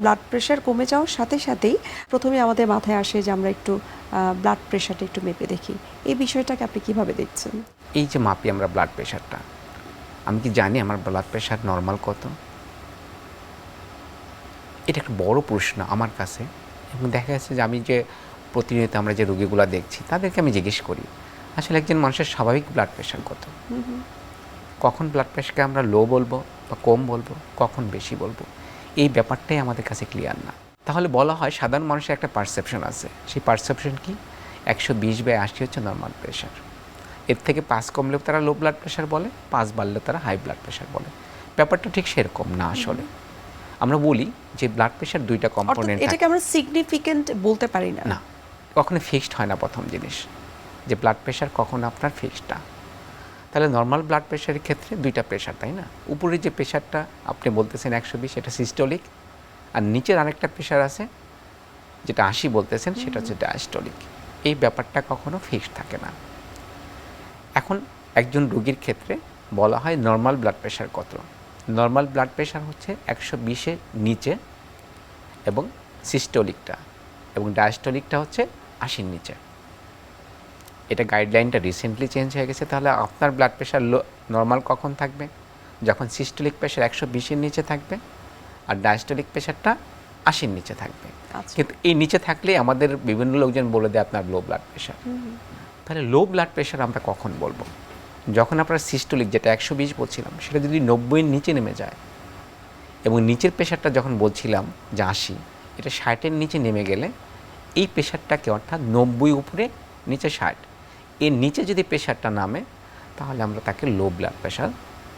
Blood pressure কমে যাওয়ার সাথে সাথেই প্রথমে আমাদের মাথায় আসে যে আমরা একটু ব্লাড প্রেশারটা একটু মেপে দেখি। এই বিষয়টাকে আপনি কীভাবে দেখছেন? এই যে মাপি আমরা ব্লাড প্রেশারটা আমি কি জানি আমার ব্লাড প্রেশার নর্মাল কত? এটা একটা বড় প্রশ্ন আমার কাছে। এবং দেখা যাচ্ছে যে আমি যে প্রতিনিয়ত আমরা যে রোগীগুলো দেখছি তাদেরকে আমি জিজ্ঞেস করি আসলে একজন মানুষের স্বাভাবিক ব্লাড প্রেশার কত? কখন ব্লাড প্রেশারকে আমরা লো বলব বা কম বলব? কখন বেশি বলব? এই ব্যাপারটাই আমাদের কাছে ক্লিয়ার না। তাহলে বলা হয় সাধারণ মানুষের একটা পারসেপশন আছে। সেই পারসেপশন কি? একশো বিশ বাই আশি হচ্ছে নর্মাল প্রেশার এর থেকে পাঁচ কমলেও তারা লো ব্লাড প্রেশার বলে পাঁচ বাড়লেও তারা হাই ব্লাড প্রেশার বলে। ব্যাপারটা ঠিক সেরকম না আসলে। আমরা বলি যে ব্লাড প্রেশার দুইটা কম্পোনেন্ট এটাকে আমরা সিগনিফিকেন্ট বলতে পারি না। না কখনো ফিক্সড হয় না প্রথম জিনিস। যে ব্লাড প্রেশার কখন আপনার ফিক্সড না তাহলে নর্মাল ব্লাড প্রেশারের ক্ষেত্রে দুইটা প্রেশার তাই না? উপরের যে প্রেশারটা আপনি বলতেছেন একশো বিশ এটা সিস্টোলিক আর নিচের আরেকটা প্রেশার আছে যেটা আশি বলতেছেন সেটা হচ্ছে ডায়াস্টোলিক এই ব্যাপারটা কখনো ফিক্সড থাকে না। এখন একজন রোগীর ক্ষেত্রে বলা হয় নর্মাল ব্লাড প্রেশার কত? নর্মাল ব্লাড প্রেশার হচ্ছে একশো বিশের নিচে এবং সিস্টোলিকটা এবং ডায়াস্টোলিকটা হচ্ছে আশির নিচে। এটা গাইডলাইনটা রিসেন্টলি চেঞ্জ হয়ে গেছে তাহলে আপনার ব্লাড প্রেশার লো নর্মাল কখন থাকবে? যখন সিস্টোলিক প্রেশার একশো বিশের নিচে থাকবে আর ডায়াস্টোলিক প্রেশারটা আশির নিচে থাকবে। আচ্ছা। কিন্তু এই নিচে থাকলেই আমাদের বিভিন্ন লোকজন বলে দেয় আপনার লো ব্লাড প্রেশার তাহলে লো ব্লাড প্রেশার আমরা কখন বলব? যখন আপনার সিস্টোলিক যেটা একশো বিশ বলছিলাম সেটা যদি নব্বইয়ের নিচে নেমে যায় এবং নিচের প্রেশারটা যখন বলছিলাম যে আশি এটা ষাটের নিচে নেমে গেলে এই প্রেশারটাকে অর্থাৎ নব্বই উপরে নিচে ষাট। এর নিচে যদি প্রেশারটা নামে তাহলে আমরা তাকে লো ব্লাড প্রেশার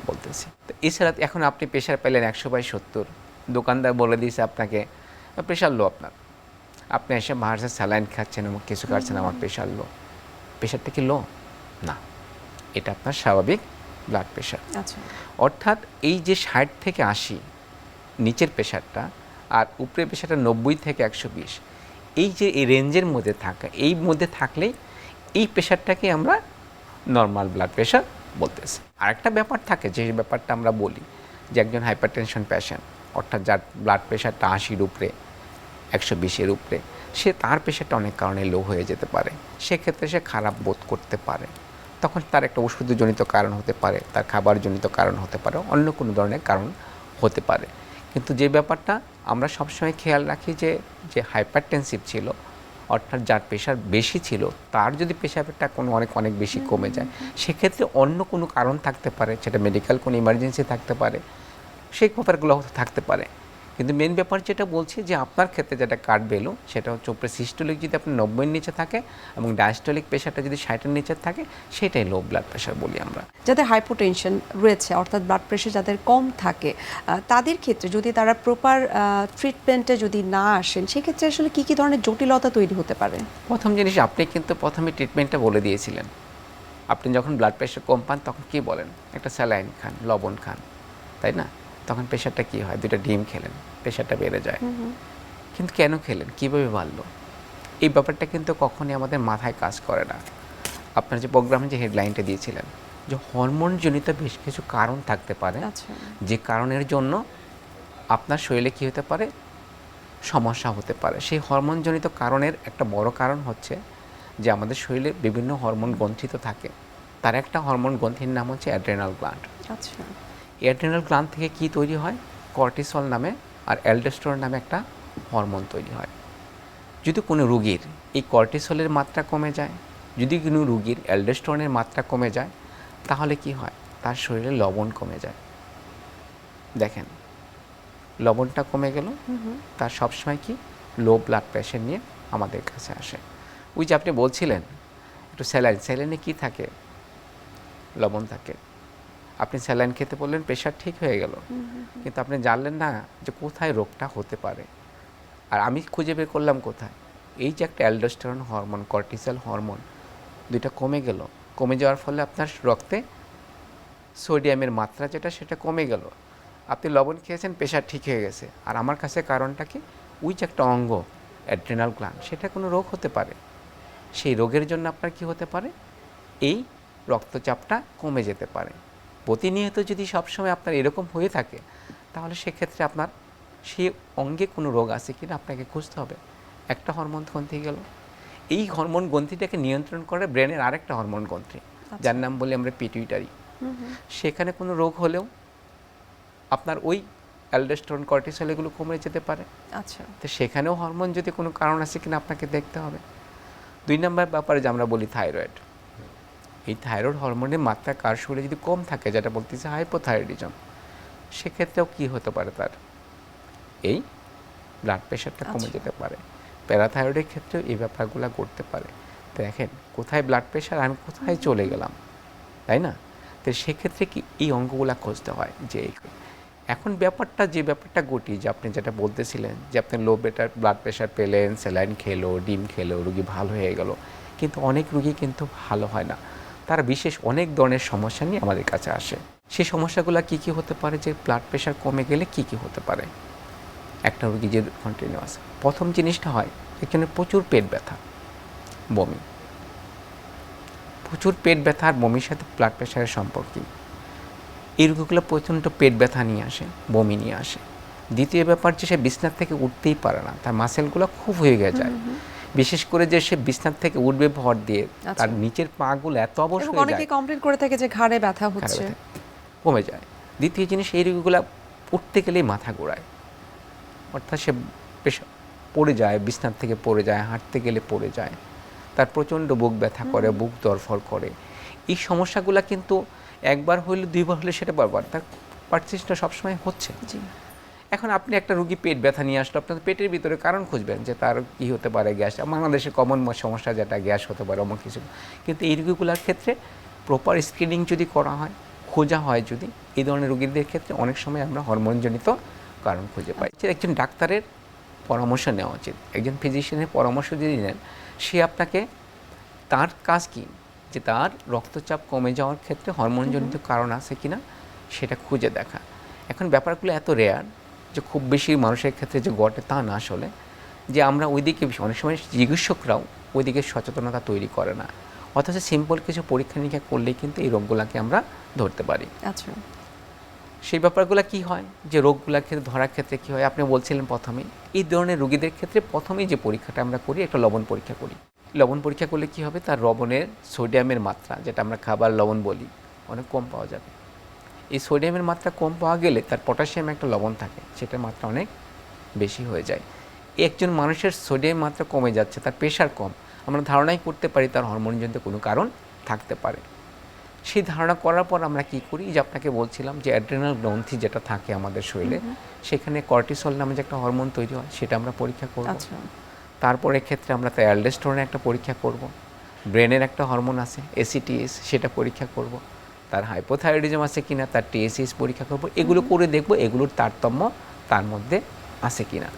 বলতেছি। তো এছাড়া এখন আপনি প্রেশার পেলেন একশো বাই সত্তর। দোকানদার বলে দিয়েছে আপনাকে প্রেশার লো আপনার। আপনি এসে বাহার স্যালাইন খাচ্ছেন এবং কিছু খাচ্ছেন আমার প্রেশার লো প্রেশারটা কি লো না। এটা আপনার স্বাভাবিক ব্লাড প্রেশার আচ্ছা। অর্থাৎ এই যে ষাট থেকে আশি নিচের প্রেশারটা আর উপরের প্রেশারটা নব্বই থেকে একশো বিশ এই যে এই রেঞ্জের মধ্যে থাকা এই মধ্যে থাকলেই এই প্রেশারটাকে আমরা নর্মাল ব্লাড প্রেশার বলতেছি। আরেকটা ব্যাপার থাকে, যে ব্যাপারটা আমরা বলি, যে একজন হাইপারটেনশন পেশেন্ট অর্থাৎ যার ব্লাড প্রেশারটা আশির উপরে, একশো বিশের উপরে, সে তার প্রেশারটা অনেক কারণে লো হয়ে যেতে পারে। সেক্ষেত্রে সে খারাপ বোধ করতে পারে। তখন তার একটা ওষুধজনিত কারণ হতে পারে, তার খাবারজনিত কারণ হতে পারে, অন্য কোনো ধরনের কারণ হতে পারে। কিন্তু যে ব্যাপারটা আমরা সবসময় খেয়াল রাখি যে যে হাইপারটেনসিভ ছিল অর্থাৎ যার প্রেশার বেশি ছিল, তার যদি প্রেশারটা কোনো অনেক অনেক বেশি কমে যায়, সেক্ষেত্রে অন্য কোনো কারণ থাকতে পারে, সেটা মেডিকেল কোনো ইমার্জেন্সি থাকতে পারে, সেই ব্যাপারগুলো থাকতে পারে। কিন্তু মেন ব্যাপার যেটা বলছি যে আপনার ক্ষেত্রে যেটা কাটবে এলো সেটা হচ্ছে উপরে সিস্টোলিক যদি আপনার নব্বইয়ের নিচে থাকে এবং ডায়াস্টোলিক প্রেশারটা যদি ষাটের নিচে থাকে সেটাই লো ব্লাড প্রেশার বলি আমরা। যাদের হাইপোটেনশন রয়েছে অর্থাৎ ব্লাড প্রেশার যাদের কম থাকে তাদের ক্ষেত্রে যদি তারা প্রপার ট্রিটমেন্টে যদি না আসেন সেক্ষেত্রে আসলে কী কী ধরনের জটিলতা তৈরি হতে পারে? প্রথম জিনিস আপনি কিন্তু প্রথমে ট্রিটমেন্টটা বলে দিয়েছিলেন। আপনি যখন ব্লাড প্রেশার কম পান তখন কী বলেন? একটা স্যালাইন খান লবণ খান তাই না? তখন প্রেশারটা কি হয়? দুটো ডিম খেলেন প্রেশারটা বেড়ে যায়। কিন্তু কেন খেলেন? কীভাবে বাড়লো? এই ব্যাপারটা কিন্তু কখনই আমাদের মাথায় কাজ করে না। আপনার যে প্রোগ্রামে যে হেডলাইনটা দিয়েছিলেন যে হরমোনজনিত বেশ কিছু কারণ থাকতে পারে। আচ্ছা। যে কারণের জন্য আপনার শরীরে কী হতে পারে? সমস্যা হতে পারে। সেই হরমোনজনিত কারণের একটা বড় কারণ হচ্ছে যে আমাদের শরীরে বিভিন্ন হরমোন গ্রন্থিত থাকে। তার একটা হরমোন গ্রন্থির নাম হচ্ছে অ্যাড্রেনাল গ্ল্যান্ড। আচ্ছা। অ্যাড্রেনাল গ্ল্যান্ড থেকে কি তৈরি হয়? কর্টিসল নামে আর অ্যালডোস্টেরন নামে একটা হরমোন তৈরি হয়। যদি কোনো রুগীর এই কর্টিসলের মাত্রা কমে যায় যদি কোনো রুগীর অ্যালডোস্টেরনের মাত্রা কমে যায় তাহলে কি হয়? তার শরীরে লবণ কমে যায়। দেখেন লবণটা কমে গেল। তার সবসময় কি? লো ব্লাড প্রেশার নিয়ে আমাদের কাছে আসে। ওই যে আপনি বলছিলেন একটু স্যালাইন স্যালাইনে কি থাকে? লবণ থাকে। আপনি স্যালাইন খেতে বললেন প্রেশার ঠিক হয়ে গেল। কিন্তু আপনি জানলেন না যে কোথায় রোগটা হতে পারে। আর আমি খুঁজে বের করলাম কোথায়? এই যে একটা অ্যালডোস্টেরন হরমোন কর্টিসল হরমোন দুইটা কমে গেল। কমে যাওয়ার ফলে আপনার রক্তে সোডিয়ামের মাত্রা যেটা সেটা কমে গেল। আপনি লবণ খেয়েছেন প্রেশার ঠিক হয়ে গেছে। আর আমার কাছে কারণটা কি? ওই যে একটা অঙ্গ অ্যাড্রেনাল গ্ল্যান্ড সেটা কোনো রোগ হতে পারে। সেই রোগের জন্য আপনার কি হতে পারে? এই রক্তচাপটা কমে যেতে পারে। প্রতিনিয়ত যদি সবসময় আপনার এরকম হয়ে থাকে তাহলে সেক্ষেত্রে আপনার সেই অঙ্গে কোনো রোগ আছে কিনা আপনাকে খুঁজতে হবে। একটা হরমোন গ্রন্থি গেল। এই হরমোন গ্রন্থিটাকে নিয়ন্ত্রণ করে ব্রেনের আরেকটা হরমোন গ্রন্থি যার নাম বলি আমরা পিটুইটারি। সেখানে কোনো রোগ হলেও আপনার ওই অ্যালডোস্টেরন কর্টিসল এগুলো কমে যেতে পারে। আচ্ছা। তো সেখানেও হরমোন যদি কোনো কারণ আছে কিনা আপনাকে দেখতে হবে। দুই নম্বর ব্যাপারে যে আমরা বলি থাইরয়েড এই থাইরয়েড হরমোনের মাত্রা কার শরীরে যদি কম থাকে যেটা বলতেছে হাইপোথাইরয়েডিজম সেক্ষেত্রেও কি হতে পারে তার? এই ব্লাড প্রেশারটা কমে আচ্ছা। যেতে পারে। প্যারাথাইরয়েডের ক্ষেত্রেও এই ব্যাপারগুলো করতে পারে। তো দেখেন কোথায় ব্লাড প্রেশার আমি কোথায় চলে গেলাম তাই না? তো সেক্ষেত্রে কি এই অঙ্কগুলা খুঁজতে হয় যে এখন ব্যাপারটা যে ব্যাপারটা ঘটি যে আপনি যেটা বলতেছিলেন যে আপনি লো বেটার ব্লাড প্রেশার পেলেন স্যালাইন খেলো ডিম খেলো রুগী ভালো হয়ে গেল কিন্তু অনেক রুগী কিন্তু ভালো হয় না। তারা বিশেষ অনেক ধরনের সমস্যা নিয়ে আমাদের কাছে আসে। সেই সমস্যাগুলো কি কি হতে পারে? যে ব্লাড প্রেশার কমে গেলে কি কি হতে পারে? একটা রুগী যে কন্টিনিউয়াস প্রথম জিনিসটা হয়, এখানে প্রচুর পেট ব্যথা, বমি। প্রচুর পেট ব্যথা আর বমির সাথে ব্লাড প্রেশারের সম্পর্ক এই রোগগুলো প্রচণ্ড পেট ব্যথা নিয়ে আসে, বমি নিয়ে আসে। দ্বিতীয় ব্যাপার যে সে বিছনার থেকে উঠতেই পারে না, তার মাসেলগুলো খুব হয়ে যায়। বিশেষ করে যে সে বিছনার থেকে উঠবে ভর দিয়ে তার আচ্ছা। নিচের পাগুলো এত অবশ হয়ে অনেকে যায়। কমপ্লেন করে থাকে যে ঘাড়ে ব্যথা হচ্ছে। কমে যায়। দ্বিতীয় জিনিস এই রোগগুলো উঠতে গেলেই মাথা ঘোরায়। অর্থাৎ সে বেশ পড়ে যায় বিছনার থেকে পড়ে যায় হাঁটতে গেলে পড়ে যায়। তার প্রচণ্ড বুক ব্যথা করে বুক দরফর করে। এই সমস্যাগুলো কিন্তু একবার হইলে দুইবার হলে সেটা বারবার। তার পারসিস্টটা সবসময় হচ্ছে। এখন আপনি একটা রুগী পেট ব্যথা নিয়ে আসলো আপনার পেটের ভিতরে কারণ খুঁজবেন যে তার কি হতে পারে গ্যাস বাংলাদেশে কমন সমস্যা যেটা গ্যাস হতে পারে অমন কিছু। কিন্তু এই রুগীগুলোর ক্ষেত্রে প্রপার স্ক্রিনিং যদি করা হয় খোঁজা হয় যদি এই ধরনের রুগীদের ক্ষেত্রে অনেক সময় আমরা হরমোনজনিত কারণ খুঁজে পাই। একজন ডাক্তারের পরামর্শ নেওয়া উচিত। একজন ফিজিশিয়ানের পরামর্শ যদি নেন সে আপনাকে তার কাজ কি? যে তার রক্তচাপ কমে যাওয়ার ক্ষেত্রে হরমোনজনিত কারণ আছে কিনা সেটা খুঁজে দেখা। এখন ব্যাপারগুলো এত রেয়ার যে খুব বেশি মানুষের ক্ষেত্রে যে ঘটে তা না আসলে যে আমরা ওইদিকে অনেক সময় চিকিৎসকরাও ওইদিকে সচেতনতা তৈরি করে না। অথচ সিম্পল কিছু পরীক্ষা নিরীক্ষা করলেই কিন্তু এই রোগগুলোকে আমরা ধরতে পারি। আচ্ছা। সেই ব্যাপারগুলো কি হয়? যে রোগগুলোর ক্ষেত্রে ধরার ক্ষেত্রে কি হয়? আপনি বলছিলেন প্রথমেই এই ধরনের রোগীদের ক্ষেত্রে প্রথমেই যে পরীক্ষাটা আমরা করি একটা লবণ পরীক্ষা করি। লবণ পরীক্ষা করলে কি হবে? তার লবণের সোডিয়ামের মাত্রা যেটা আমরা খাবার লবণ বলি অনেক কম পাওয়া যাবে। এই সোডিয়ামের মাত্রা কম পাওয়া গেলে তার পটাশিয়াম একটা লবণ থাকে সেটার মাত্রা অনেক বেশি হয়ে যায়। একজন মানুষের সোডিয়াম মাত্রা কমে যাচ্ছে তার প্রেশার কম। আমরা ধারণাই করতে পারি তার হরমোনজনিত কোনো কারণ থাকতে পারে। সেই ধারণা করার পর আমরা কি করি? যে আপনাকে বলছিলাম যে অ্যাড্রেনাল গ্রন্থি যেটা থাকে আমাদের শরীরে সেখানে কর্টিসল নামে যে একটা হরমোন তৈরি হয় সেটা আমরা পরীক্ষা করব। আচ্ছা। তারপরে ক্ষেত্রে আমরা তার অ্যালডেস্টোরনের একটা পরীক্ষা করব। ব্রেনের একটা হরমোন আছে এসিটিএস সেটা পরীক্ষা করব। তার হাইপোথাইরয়েডিজম আছে কিনা, তার টিএসিএস পরীক্ষা করব, এগুলো করে দেখব, এগুলোর তারতম্য তার মধ্যে আছে কিনা।